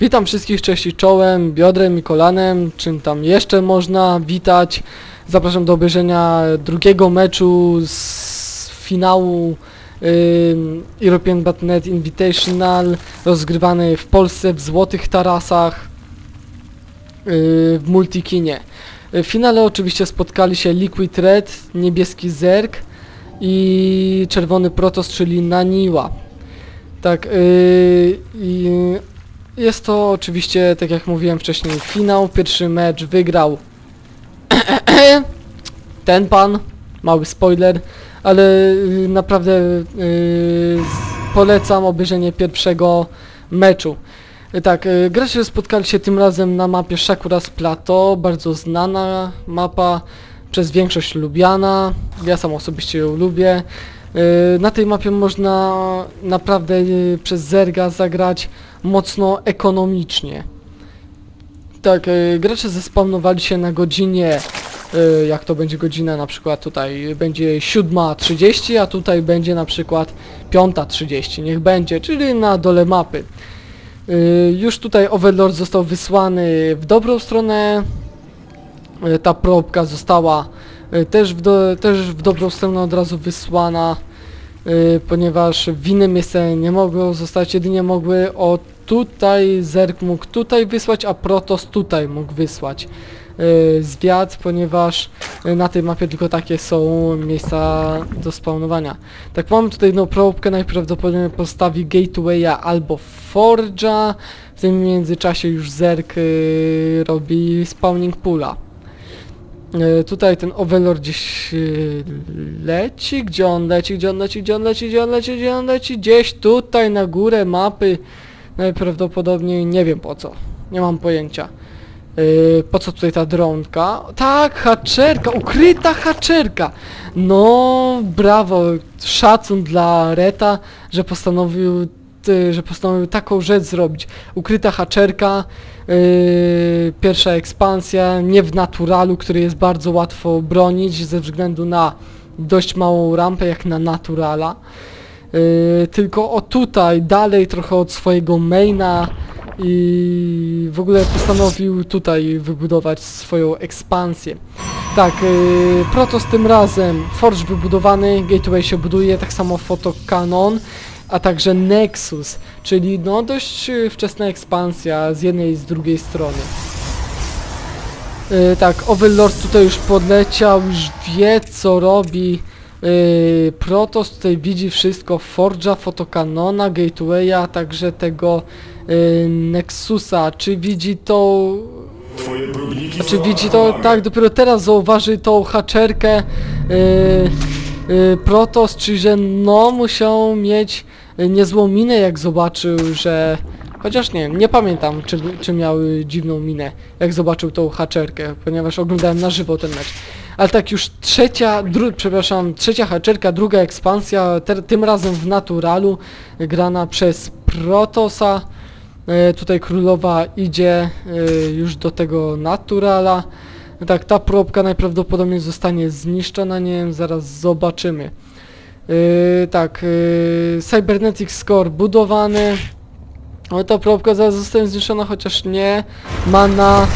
Witam wszystkich, cześć i czołem, biodrem i kolanem, czym tam jeszcze można witać. Zapraszam do obejrzenia drugiego meczu z finału European Battle.net Invitational rozgrywany w Polsce w Złotych Tarasach yy, w Multikinie. W finale oczywiście spotkali się Liquid Red, niebieski Zerg i czerwony Protoss, czyli Naniła. Tak, yy, i jest to oczywiście, tak jak mówiłem wcześniej, finał. Pierwszy mecz wygrał ten pan, mały spoiler, ale yy, naprawdę yy, polecam obejrzenie pierwszego meczu. Tak, yy, gracze spotkali się tym razem na mapie Shakuras Plateau, bardzo znana mapa, przez większość lubiana, ja sam osobiście ją lubię. Yy, Na tej mapie można naprawdę yy, przez Zerga zagrać mocno ekonomicznie. Tak, yy, gracze zespawnowali się na godzinie, jak to będzie godzina na przykład tutaj będzie 7.30, a tutaj będzie na przykład 5.30, niech będzie, czyli na dole mapy. Już tutaj Overlord został wysłany w dobrą stronę, ta probka została też w, do, też w dobrą stronę od razu wysłana, ponieważ w inne miejsce nie mogło zostać, jedynie mogły o tutaj Zerg mógł tutaj wysłać, a Protoss tutaj mógł wysłać yy, zwiat, ponieważ yy, na tej mapie tylko takie są miejsca do spawnowania. Tak mamy tutaj jedną probkę, najprawdopodobniej postawi Gatewaya albo Forge'a, w tym międzyczasie już Zerg yy, robi spawning poola. E, Tutaj ten Overlord gdzieś e, leci, gdzie on leci, gdzie on leci, gdzie on leci, gdzie on leci, gdzie on leci, gdzieś tutaj na górę mapy, najprawdopodobniej nie wiem po co, nie mam pojęcia. E, Po co tutaj ta dronka? Tak, haczerka, ukryta haczerka! No, brawo, szacun dla Reta, że postanowił, że postanowił taką rzecz zrobić. Ukryta haczerka, Yy, pierwsza ekspansja, nie w naturalu, który jest bardzo łatwo bronić ze względu na dość małą rampę jak na naturala. Yy, tylko o tutaj, dalej trochę od swojego maina i w ogóle postanowił tutaj wybudować swoją ekspansję. Tak, yy, Protoss tym razem, Forge wybudowany, Gateway się buduje, tak samo Photocanon, a także Nexus, czyli no dość y, wczesna ekspansja z jednej i z drugiej strony. Yy, tak, Overlord tutaj już podleciał, już wie co robi. Yy, Protoss tutaj widzi wszystko, Forge'a, Photocanona, Gatewaya, także tego yy, Nexusa. Czy widzi to znaczy widzi to, tak, dopiero teraz zauważy tą haczerkę yy, yy, Protoss, czyli że no musiał mieć niezłą minę jak zobaczył, że... Chociaż nie, nie pamiętam czy, czy miał dziwną minę jak zobaczył tą haczerkę, ponieważ oglądałem na żywo ten mecz. Ale tak już trzecia, dru, przepraszam, trzecia haczerka, druga ekspansja, te, tym razem w naturalu, grana przez Protosa. E, tutaj królowa idzie e, już do tego naturala. Tak, ta probka najprawdopodobniej zostanie zniszczona, nie wiem, zaraz zobaczymy. E, tak, e, Cybernetic Score budowany. O, ta probka zaraz zostanie zniszczona, chociaż nie. Mana e,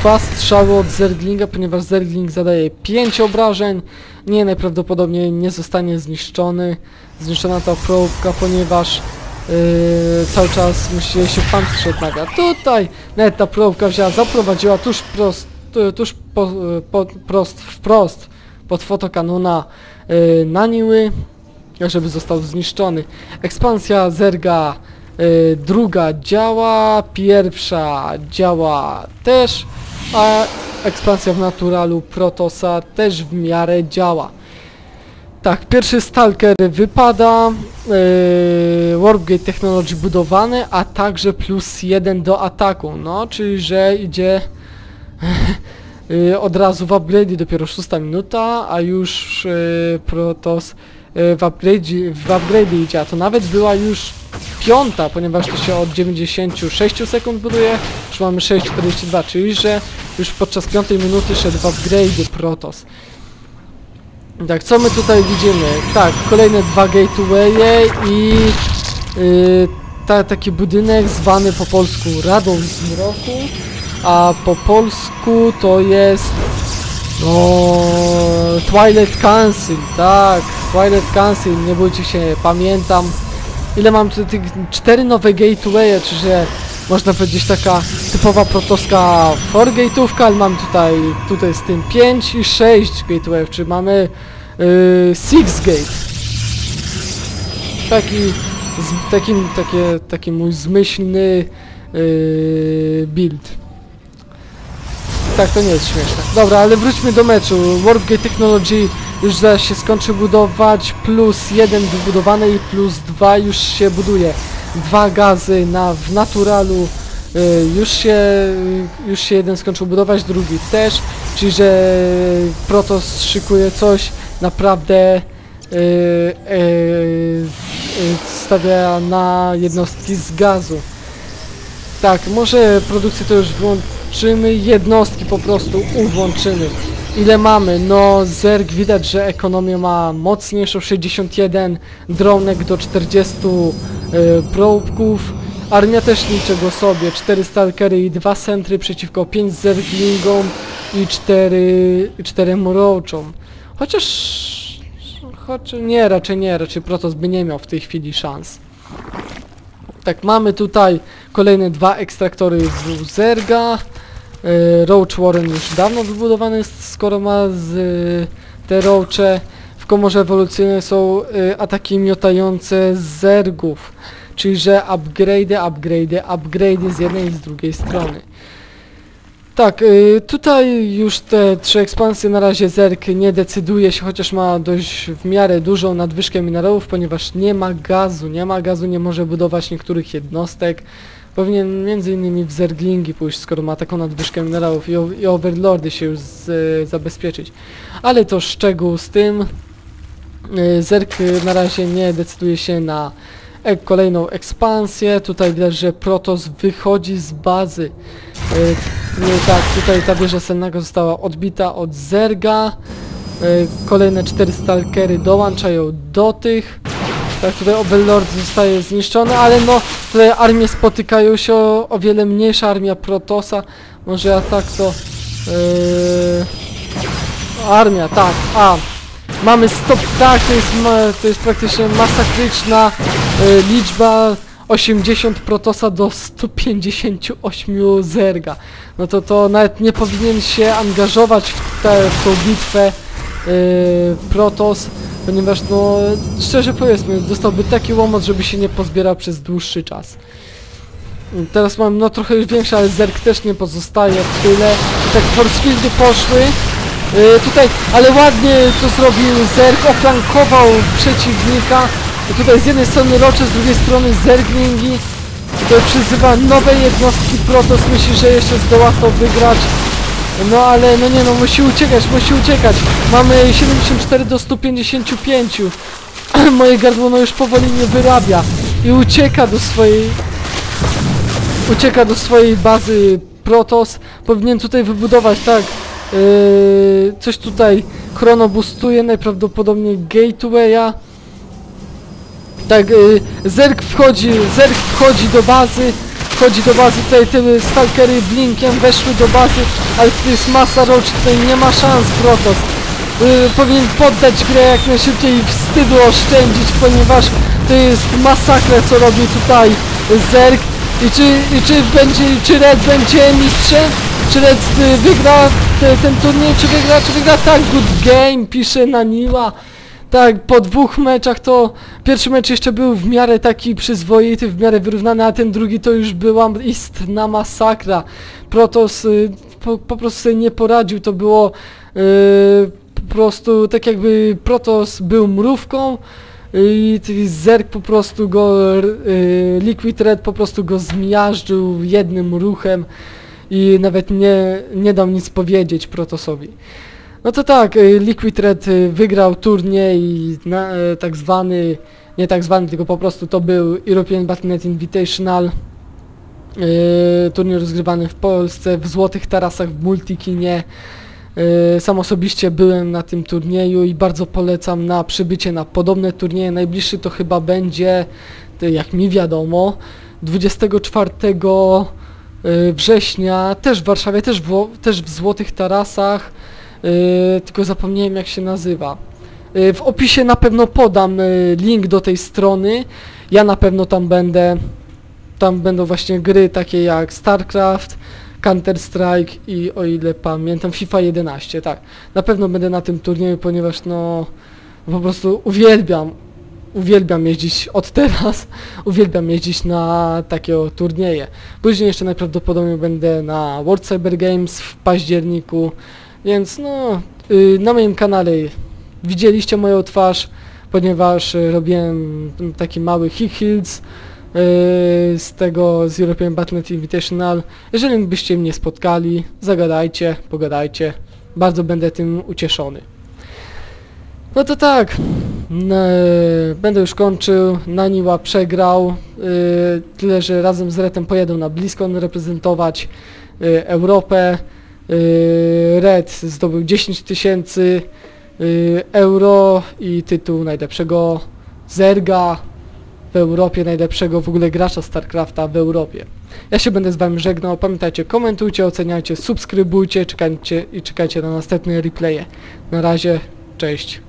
dwa strzały od Zerglinga, ponieważ Zergling zadaje 5 obrażeń. Nie, najprawdopodobniej nie zostanie zniszczony. Zniszczona ta probka, ponieważ Yy, cały czas musi się pancerz odnawia. Tutaj nawet ta probka wzięła, zaprowadziła tuż prost, tu- tuż po, po, prost, wprost pod fotokanona yy, Naniły, żeby został zniszczony. Ekspansja Zerga yy, druga działa, pierwsza działa też, a ekspansja w naturalu Protosa też w miarę działa. Tak, pierwszy Stalker wypada, yy, Warpgate Technology budowany, a także plus jeden do ataku, no, czyli że idzie od razu w upgrade, dopiero szósta minuta, a już yy, Protoss yy, w upgrade, w upgrade idzie, a to nawet była już piąta, ponieważ to się od 96 sekund buduje, już mamy 6.42, czyli że już podczas piątej minuty szedł w upgrade Protoss. Tak, co my tutaj widzimy? Tak, kolejne dwa gatewaye i ta, taki budynek zwany po polsku Radą Zmroku, a po polsku to jest no Twilight Council, tak, Twilight Council, nie bójcie się, pamiętam ile mam tych cztery nowe gateway, czyli można powiedzieć taka typowa protoska 4 gate'ówka, ale mam tutaj, tutaj z tym 5 i 6 gateway, czy mamy yy, 6 gate. Taki, z, takim, takie, taki mój zmyślny yy, build. Tak, to nie jest śmieszne. Dobra, ale wróćmy do meczu. Warpgate Technology już zaraz się skończy budować, plus jeden wybudowany i plus dwa już się buduje. Dwa gazy na, w naturalu, y, już się, już się jeden skończył budować, drugi też, czyli że Protos szykuje coś naprawdę y, y, y, stawia na jednostki z gazu. Tak, może produkcję to już włączymy, jednostki po prostu uwłączymy. Ile mamy? No zerg widać, że ekonomię ma mocniejszą, 61 dronek do 40 y, probków. Armia też liczy go sobie, 4 stalkery i 2 centry przeciwko 5 zerglingom i 4, 4 mroczom. Chociaż... Choć nie, raczej nie, raczej Protoss by nie miał w tej chwili szans. Tak, mamy tutaj kolejne dwa ekstraktory z Zerga. E, Roach Warren już dawno wybudowany jest, skoro ma z, e, te roache. W komorze ewolucyjnej są e, ataki miotające z zergów. Czyli że upgrade'y, upgrade'y, upgrade'y z jednej i z drugiej strony. Tak, tutaj już te trzy ekspansje na razie Zerk nie decyduje się, chociaż ma dość w miarę dużą nadwyżkę minerałów, ponieważ nie ma gazu, nie ma gazu, nie może budować niektórych jednostek. Powinien między innymi w Zerglingi pójść, skoro ma taką nadwyżkę minerałów i, i Overlordy się już z, y, zabezpieczyć. Ale to szczegół z tym. Y, Zerk na razie nie decyduje się na e kolejną ekspansję. Tutaj widać, że Protoss wychodzi z bazy. Nie, tak, tutaj ta wieża sennego została odbita od Zerga. Y, kolejne cztery stalkery dołączają do tych. Tak, tutaj Overlord zostaje zniszczony, ale no, tutaj armie spotykają się o, o wiele mniejsza armia Protosa. Może ja tak to... Yy... Armia, tak, a. Mamy stop, tak, to jest, to jest praktycznie masakryczna yy, liczba 80 Protosa do 158 Zerga. No to to nawet nie powinien się angażować w, te, w tą bitwę Protos, ponieważ no szczerze powiedzmy, dostałby taki łomot, żeby się nie pozbierał przez dłuższy czas. Teraz mam no trochę już większe, ale Zerg też nie pozostaje w tyle. I tak Forcefieldy poszły. Yy, tutaj, ale ładnie to zrobił Zerg, oflankował przeciwnika. I tutaj z jednej strony Rocze, z drugiej strony Zerglingi. Tutaj przyzywa nowe jednostki Protoss, myśli, że jeszcze zdoła to wygrać. No ale no nie no, musi uciekać, musi uciekać. Mamy 74 do 155. Moje gardło no już powoli nie wyrabia. I ucieka do swojej... Ucieka do swojej bazy Protoss. Powinien tutaj wybudować, tak. Yy, coś tutaj chronobustuje, najprawdopodobniej Gatewaya. Tak, y, Zerg wchodzi, Zerg wchodzi do bazy, wchodzi do bazy, tutaj te stalkery blinkiem weszły do bazy, ale tu jest masa roach, tutaj nie ma szans Protoss. Y, powinien poddać grę jak najszybciej i wstydu oszczędzić, ponieważ to jest masakra co robi tutaj Zerg. I czy, i czy będzie, czy Red będzie mistrzem? Czy Red y, wygra te, ten turniej, czy wygra, czy wygra? Tak, good game, pisze Naniła. Tak, po dwóch meczach to pierwszy mecz jeszcze był w miarę taki przyzwoity, w miarę wyrównany, a ten drugi to już była istna masakra. Protos y, po, po, prostu sobie nie poradził, to było y, po prostu tak jakby Protos był mrówką i Zerg po prostu go, y, Liquid Red po prostu go zmiażdżył jednym ruchem i nawet nie, nie dał nic powiedzieć Protosowi. No to tak, y, Liquid Red y, wygrał turniej na, y, tak zwany, nie tak zwany, tylko po prostu to był European Battle.net Invitational. Yy, turniej rozgrywany w Polsce, w Złotych Tarasach, w Multikinie. Yy, sam osobiście byłem na tym turnieju i bardzo polecam na przybycie na podobne turnieje. Najbliższy to chyba będzie, jak mi wiadomo, 24 y, września, też w Warszawie, też w, też w Złotych Tarasach, y, tylko zapomniałem jak się nazywa. Y, W opisie na pewno podam y, link do tej strony, ja na pewno tam będę, tam będą właśnie gry takie jak StarCraft, Counter-Strike i o ile pamiętam FIFA 11, tak. Na pewno będę na tym turnieju, ponieważ no po prostu uwielbiam, uwielbiam jeździć od teraz, uwielbiam jeździć na takie turnieje. Później jeszcze najprawdopodobniej będę na World Cyber Games w październiku, więc no y, na moim kanale widzieliście moją twarz, ponieważ y, robiłem taki mały Hick Hills y, z tego z European Battle.net Invitational. Jeżeli byście mnie spotkali, zagadajcie, pogadajcie. Bardzo będę tym ucieszony. No to tak, będę już kończył, Naniła przegrał, tyle że razem z Retem pojedą na BlizzCon reprezentować Europę. Y, Red zdobył 10 tysięcy y, euro i tytuł najlepszego zerga w Europie, najlepszego w ogóle gracza StarCrafta w Europie. Ja się będę z wami żegnał, pamiętajcie, komentujcie, oceniajcie, subskrybujcie czekajcie, i czekajcie na następne replaye. Na razie, cześć.